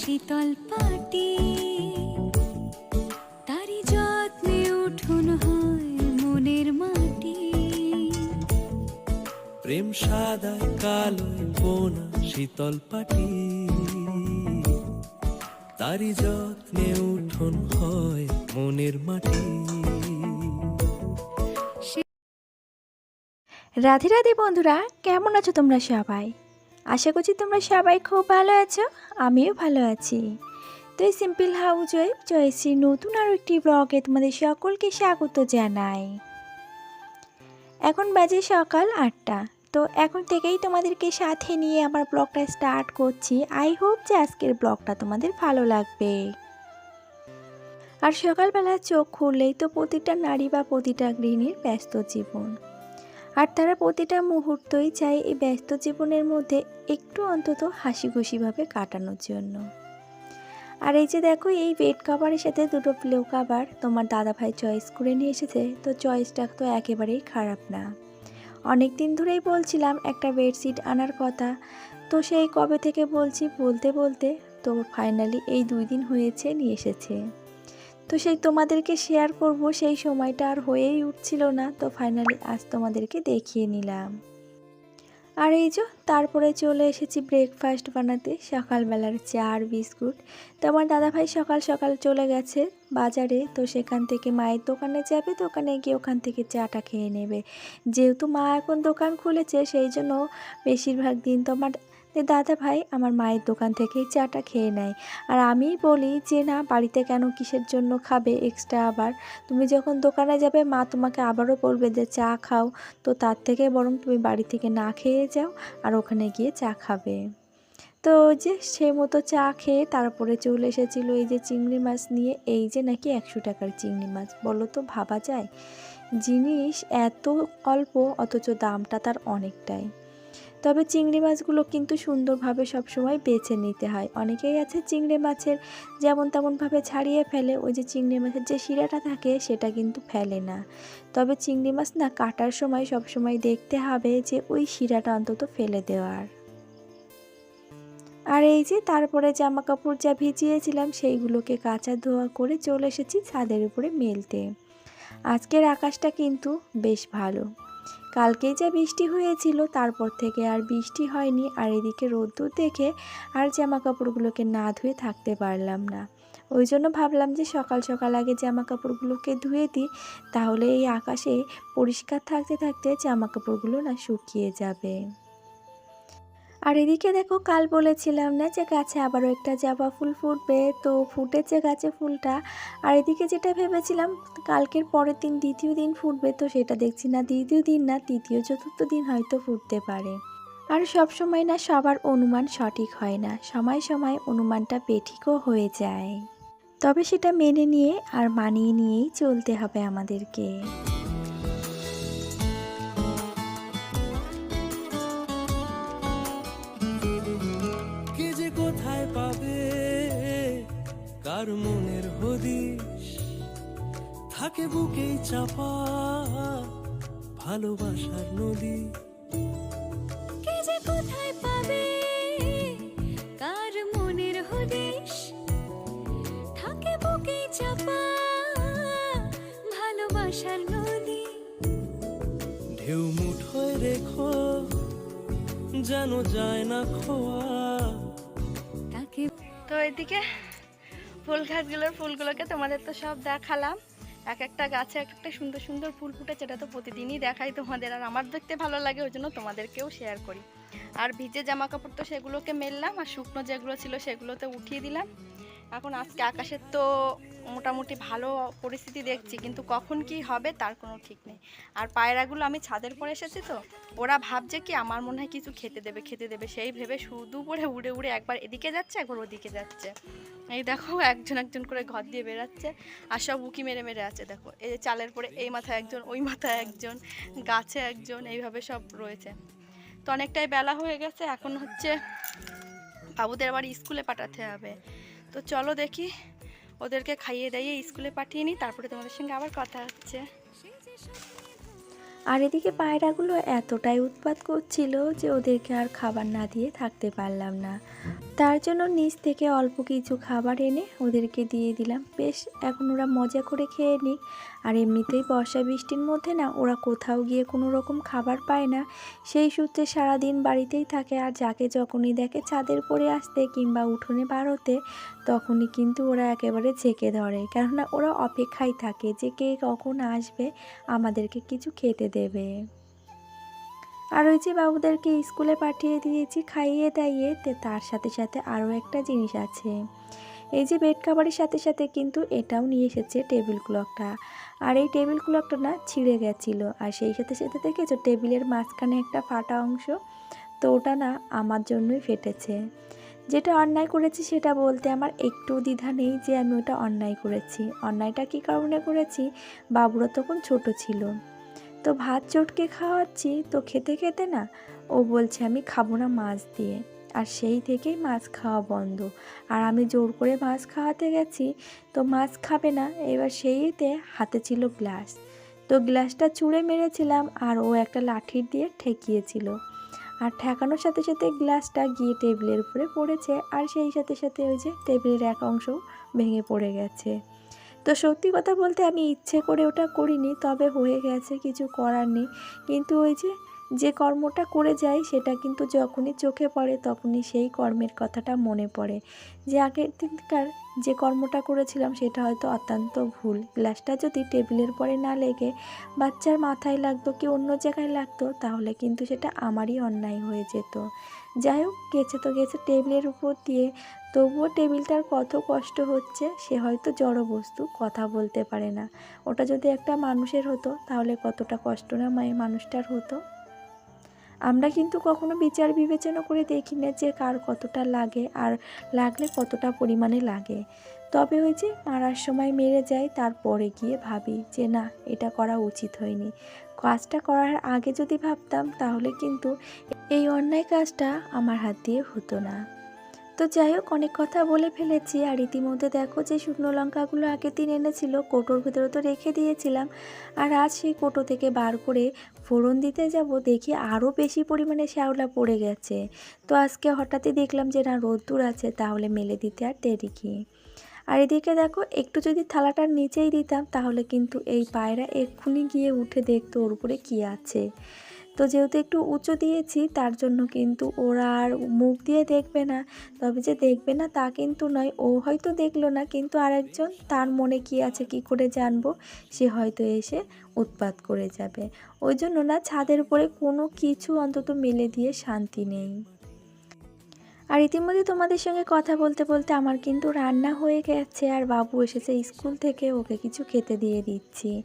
শীতল পাটি তারি যত্নে উঠুন হয় মনের মাটি। প্রেম সাদায় কালোয় বোনা শীতল পাটি তারি যত্নে উঠোন হয় মনের মাটি। রাধে রাধে বন্ধুরা কেমন আছো তোমরা সবাই? আশা করছি তোমরা সবাই খুব ভালো আছো, আমিও ভালো আছি। তো এই সিম্পল হাউস ওয়েব জয়শ্রী নতুন আরও একটি ব্লগে তোমাদের সকলকে স্বাগত জানাই। এখন বাজে সকাল আটটা, তো এখন থেকেই তোমাদেরকে সাথে নিয়ে আমার ব্লগটা স্টার্ট করছি। আই হোপ যে আজকের ব্লগটা তোমাদের ভালো লাগবে। আর সকালবেলা চোখ খুললেই তো প্রতিটা নারী বা প্রতিটা গৃহিণীর ব্যস্ত জীবন। আর তারা প্রতিটা মুহূর্তই চায় এই ব্যস্ত জীবনের মধ্যে একটু অন্তত হাসি খুশিভাবে কাটানোর জন্য। আর এই যে দেখো, এই বেড কাভারের সাথে দুটো প্লো কাভার তোমার দাদাভাই চয়েস করে নিয়ে এসেছে, তো চয়েসটা তো একেবারেই খারাপ না। অনেক দিন ধরেই বলছিলাম একটা বেডশিট আনার কথা, তো সেই কবে থেকে বলছি বলতে বলতে তো ফাইনালি এই দুই দিন হয়েছে, নিয়ে এসেছে। তো সেই তোমাদেরকে শেয়ার করব, সেই সময়টা আর হয়েই উঠছিল না। তো ফাইনালি আজ তোমাদেরকে দেখিয়ে নিলাম। আর এই যে, তারপরে চলে এসেছি ব্রেকফাস্ট বানাতে, সকালবেলার চা আর বিস্কুট। তো আমার দাদাভাই সকাল সকাল চলে গেছে বাজারে, তো সেখান থেকে মায়ের দোকানে যাবে, দোকানে গিয়ে ওখান থেকে চাটা খেয়ে নেবে। যেহেতু মা এখন দোকান খুলেছে, সেই জন্য বেশিরভাগ দিন তো আমার দাদা ভাই আমার মায়ের দোকান থেকেই চাটা খেয়ে নেয়। আর আমি বলি যে, না, বাড়িতে কেন কিসের জন্য খাবে এক্সট্রা আবার? তুমি যখন দোকানে যাবে, মা তোমাকে আবারও বলবে যে, চা খাও। তো তার থেকে বরং তুমি বাড়ি থেকে না খেয়ে যাও আর ওখানে গিয়ে চা খাবে। তো যে সে মতো চা খেয়ে তারপরে চলে এসেছিল এই যে চিংড়ি মাছ নিয়ে। এই যে নাকি একশো টাকার চিংড়ি মাছ, বলো তো ভাবা যায়? জিনিস এত অল্প, অথচ দামটা তার অনেকটাই। তবে চিংড়ি মাছগুলো কিন্তু সুন্দরভাবে সবসময় বেছে নিতে হয়। অনেকেই আছে চিংড়ি মাছের যেমন তেমনভাবে ছাড়িয়ে ফেলে, ওই যে চিংড়ি মাছের যে শিরাটা থাকে সেটা কিন্তু ফেলে না। তবে চিংড়ি মাছ না কাটার সময় সবসময় দেখতে হবে যে ওই শিরাটা অন্তত ফেলে দেওয়ার। আর এই যে তারপরে জামা কাপড় যা ভিজিয়েছিলাম সেইগুলোকে কাঁচা ধোয়া করে চলে এসেছি ছাদের উপরে মেলতে। আজকের আকাশটা কিন্তু বেশ ভালো। কালকে যা বৃষ্টি হয়েছিল, তারপর থেকে আর বৃষ্টি হয়নি। আর এদিকে রোদ্দুর দেখে আর জামা কাপড়গুলোকে না ধুয়ে থাকতে পারলাম না। ওই জন্য ভাবলাম যে সকাল সকাল আগে জামা কাপড়গুলোকে ধুয়ে দিই, তাহলে এই আকাশে পরিষ্কার থাকতে থাকতে জামা কাপড়গুলো না শুকিয়ে যাবে। আর এদিকে দেখো কাল বলেছিলাম না যে গাছে আবারও একটা জবা ফুল ফুটবে, তো ফুটেছে গাছে ফুলটা। আর এদিকে যেটা ভেবেছিলাম, কালকের পরের দিন দ্বিতীয় দিন ফুটবে তো সেটা দেখছি না। দ্বিতীয় দিন না, তৃতীয়, চতুর্থ দিন হয়তো ফুটতে পারে। আর সব সময় না সবার অনুমান সঠিক হয় না। সময় সময় অনুমানটা বেঠিকও হয়ে যায়। তবে সেটা মেনে নিয়ে আর মানিয়ে নিয়েই চলতে হবে আমাদেরকে। কার মনের হদিশ। থাকে বুকেই চাপা ভালোবাসার নদী। কে যে কোথায় পাবে? কার মনের হদিশ? থাকে বুকে চাপা ভালোবাসার নদী। ঢেউ মুঠোয় রেখো যেন যায় না খোয়া। তাকে তো এদিকে ফুল গাছগুলোর ফুলগুলোকে তোমাদের তো সব দেখালাম। এক একটা গাছে এক একটা সুন্দর সুন্দর ফুল ফুটে সেটা তো প্রতিদিনই দেখাই তোমাদের। আর আমার দেখতে ভালো লাগে, ওই জন্য তোমাদেরকেও শেয়ার করি। আর ভিজে জামা কাপড় তো সেগুলোকে মেললাম, আর শুকনো যেগুলো ছিল সেগুলোতে উঠিয়ে দিলাম। এখন আজকে আকাশের তো মোটামুটি ভালো পরিস্থিতি দেখছি, কিন্তু কখন কি হবে তার কোনো ঠিক নেই। আর পায়রাগুলো আমি ছাদের পরে এসেছি তো, ওরা ভাবছে কি আমার মনে হয় কিছু খেতে দেবে খেতে দেবে। সেই ভেবে শুধু করে উড়ে উড়ে একবার এদিকে যাচ্ছে, একবার ওদিকে যাচ্ছে। এই দেখো, একজন একজন করে ঘর দিয়ে বেরাচ্ছে আর সব উকি মেরে মেরে আছে, দেখো। এই যে চালের পরে এই মাথায় একজন, ওই মাথায় একজন, গাছে একজন, এইভাবে সব রয়েছে। তো অনেকটাই বেলা হয়ে গেছে, এখন হচ্ছে বাবুদের আবার স্কুলে পাঠাতে হবে। তো চলো দেখি ওদেরকে খাইয়ে দাইয়ে স্কুলে পাঠিয়ে নিই তারপরে তোমাদের সঙ্গে আবার কথা হচ্ছে। আর এদিকে পায়রাগুলো এতটাই উৎপাত করছিল যে ওদেরকে আর খাবার না দিয়ে থাকতে পারলাম না। তার জন্য নিচ থেকে অল্প কিছু খাবার এনে ওদেরকে দিয়ে দিলাম। বেশ, এখন ওরা মজা করে খেয়ে নিক। আর এমনিতেই বর্ষা বৃষ্টির মধ্যে না, ওরা কোথাও গিয়ে কোনো রকম খাবার পায় না। সেই সূত্রে সারাদিন বাড়িতেই থাকে। আর যাকে যখনই দেখে ছাদের পরে আসতে কিংবা উঠোনে বার তখনই কিন্তু ওরা একেবারে ঝেঁকে ধরে। কেননা ওরা অপেক্ষায় থাকে যে কে কখন আসবে, আমাদেরকে কিছু খেতে দেবে। আর ওই যে বাবুদেরকে স্কুলে পাঠিয়ে দিয়েছি, খাইয়ে দাইয়ে, তে তার সাথে সাথে আরও একটা জিনিস আছে। এই যে বেড কাভারের সাথে সাথে কিন্তু এটাও নিয়ে এসেছে টেবিল ক্লকটা। আর এই টেবিল ক্লকটা না ছিঁড়ে গেছিল। আর সেই সাথে সাথে দেখেছ টেবিলের মাঝখানে একটা ফাটা অংশ? তো ওটা না আমার জন্যই ফেটেছে। যেটা অন্যায় করেছি সেটা বলতে আমার একটু দ্বিধা নেই যে আমি ওটা অন্যায় করেছি। অন্যায়টা কী কারণে করেছি? বাবুরা তখন ছোট ছিল। তো ভাত চটকে খাওয়াচ্ছি, তো খেতে খেতে না, ও বলছে আমি খাব না মাছ দিয়ে। আর সেই থেকেই মাছ খাওয়া বন্ধ। আর আমি জোর করে মাছ খাওয়াতে গেছি, তো মাছ খাবে না। এবার সেইতে হাতে ছিল গ্লাস। তো গ্লাসটা চুড়ে মেরেছিলাম আর ও একটা লাঠির দিয়ে ঠেকিয়েছিল। আর ঠেকানোর সাথে সাথে গ্লাসটা গিয়ে টেবিলের উপরে পড়েছে। আর সেই সাথে সাথে ওই যে টেবিলের এক অংশ ভেঙে পড়ে গেছে। তো সত্যি কথা বলতে আমি ইচ্ছে করে ওটা করিনি, তবে হয়ে গেছে, কিছু করার নেই। কিন্তু ওই যে যে কর্মটা করে যাই সেটা কিন্তু যখনই চোখে পড়ে তখনই সেই কর্মের কথাটা মনে পড়ে। যে আগের দিনকার যে কর্মটা করেছিলাম সেটা হয়তো অত্যন্ত ভুল। গ্লাসটা যদি টেবিলের পরে না লেগে বাচ্চার মাথায় লাগতো কি অন্য জায়গায় লাগতো তাহলে কিন্তু সেটা আমারই অন্যায় হয়ে যেত। যাই হোক, গেছে তো গেছে টেবিলের উপর দিয়ে। তবুও টেবিলটার কত কষ্ট হচ্ছে সে হয়তো জড় বস্তু, কথা বলতে পারে না। ওটা যদি একটা মানুষের হতো তাহলে কতটা কষ্ট না মায়ের মানুষটার হতো? আমরা কিন্তু কখনো বিচার বিবেচনা করে দেখি না যে কার কতটা লাগে আর লাগলে কতটা পরিমাণে লাগে। তবে ওই যে মারার সময় মেরে যায়, তারপরে গিয়ে ভাবি যে না, এটা করা উচিত হয়নি। কাজটা করার আগে যদি ভাবতাম, তাহলে কিন্তু এই অন্যায় কাজটা আমার হাত দিয়ে হতো না। তো যাই হোক, অনেক কথা বলে ফেলেছি। আর ইতিমধ্যে দেখো যে শুকনো লঙ্কাগুলো আগের দিন এনেছিল, কোটোর ভেতরে তো রেখে দিয়েছিলাম। আর আজ সেই কোটো থেকে বার করে ফোড়ন দিতে যাব, দেখি আরও বেশি পরিমাণে শ্যাওলা পড়ে গেছে। তো আজকে হঠাৎই দেখলাম যে না, রোদ্দুর আছে, তাহলে মেলে দিতে আর দেরি কি। আর এদিকে দেখো, একটু যদি থালাটার নিচেই দিতাম, তাহলে কিন্তু এই পায়রা এক্ষুনি গিয়ে উঠে দেখতো ওর উপরে কী আছে। তো যেহেতু একটু উঁচু দিয়েছি, তার জন্য কিন্তু ওরা আর মুখ দিয়ে দেখবে না। তবে যে দেখবে না তা কিন্তু নয়, ও হয়তো দেখল না, কিন্তু আরেকজন তার মনে কি আছে, কি করে জানব? সে হয়তো এসে উৎপাত করে যাবে। ওই জন্য না, ছাদের উপরে কোনো কিছু অন্তত মেলে দিয়ে শান্তি নেই। আর ইতিমধ্যে তোমাদের সঙ্গে কথা বলতে বলতে আমার কিন্তু রান্না হয়ে গেছে, আর বাবু এসেছে স্কুল থেকে, ওকে কিছু খেতে দিয়ে দিচ্ছি।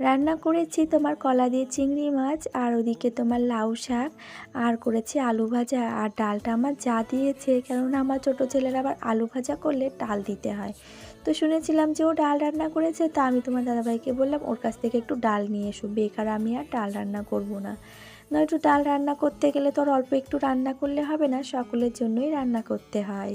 রান্না করেছি তোমার কলা দিয়ে চিংড়ি মাছ, আর ওদিকে তোমার লাউ শাক, আর করেছি আলু ভাজা। আর ডালটা আমার যা দিয়েছে, কেননা আমার ছোটো ছেলের আবার আলু ভাজা করলে ডাল দিতে হয়। তো শুনেছিলাম যে ও ডাল রান্না করেছে, তা আমি তোমার দাদাভাইকে বললাম, ওর কাছ থেকে একটু ডাল নিয়ে এসো, বেকার আমি আর ডাল রান্না করব না। নয়তো ডাল রান্না করতে গেলে তো আর অল্প একটু রান্না করলে হবে না, সকলের জন্যই রান্না করতে হয়।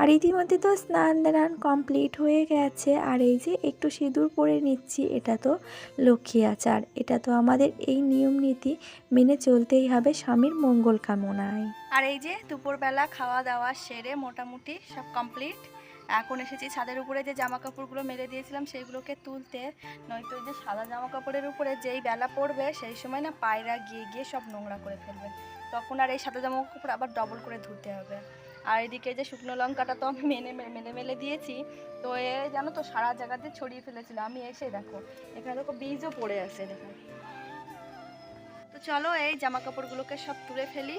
আর ইতিমধ্যে তো স্নান দান কমপ্লিট হয়ে গেছে। আর এই যে একটু সিঁদুর পরে নিচ্ছি, এটা তো লক্ষ্মী আচার। এটা তো আমাদের এই নিয়ম নীতি মেনে চলতেই হবে স্বামীর মঙ্গল কামনায়। আর এই যে দুপুরবেলা খাওয়া দাওয়া সেরে মোটামুটি সব কমপ্লিট এখন এসেছি ছাদের উপরে যে জামা কাপড়গুলো মেরে দিয়েছিলাম, সেইগুলোকে তুলতে। নয়তো যে সাদা জামা কাপড়ের উপরে যেই বেলা পড়বে, সেই সময় না পায়রা গিয়ে গিয়ে সব নোংরা করে ফেলবে। তখন আর এই সাদা জামা কাপড় আবার ডবল করে ধুতে হবে। আর এদিকে যে শুকনো লঙ্কাটা তো আমি মেনে মেলে মেলে দিয়েছি, তো এ জানো তো সারা জায়গাতে ছড়িয়ে ফেলেছিল। আমি এসে দেখো, এখানে দেখো বীজও পড়ে আছে, দেখো। তো চলো এই জামা কাপড়গুলোকে সব তুলে ফেলি।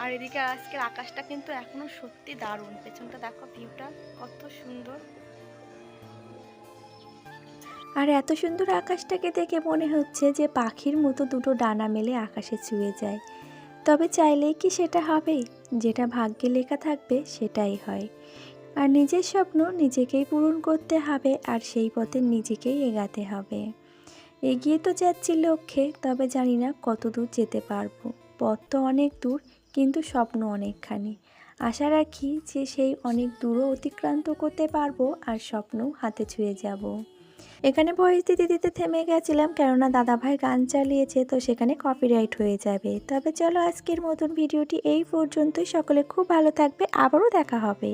আর এদিকে আজকের আকাশটা কিন্তু এখনও সত্যি দারুণ। পেছনটা দেখো ভিউটা কত সুন্দর। আর এত সুন্দর আকাশটাকে দেখে মনে হচ্ছে যে পাখির মতো দুটো ডানা মেলে আকাশে ছুঁয়ে যায়। তবে চাইলেই কি সেটা হবে যেটা ভাগ্যে লেখা থাকবে সেটাই হয়। আর নিজের স্বপ্ন নিজেকেই পূরণ করতে হবে আর সেই পথে নিজেকেই এগাতে হবে। এগিয়ে তো যাচ্ছি লক্ষ্যে, তবে জানি না কত দূর যেতে পারব। পথ তো অনেক দূর, কিন্তু স্বপ্ন অনেকখানি। আশা রাখি যে সেই অনেক দূরও অতিক্রান্ত করতে পারব আর স্বপ্নও হাতে ছুঁয়ে যাব। এখানে পরিস্থিতি দিতে থেমে গেছিলাম কেননা দাদাভাই গান চালিয়েছে, তো সেখানে কপিরাইট হয়ে যাবে। তবে চলো আজকের মতন ভিডিওটি এই পর্যন্তই। সকলে খুব ভালো থাকবে। আবারও দেখা হবে।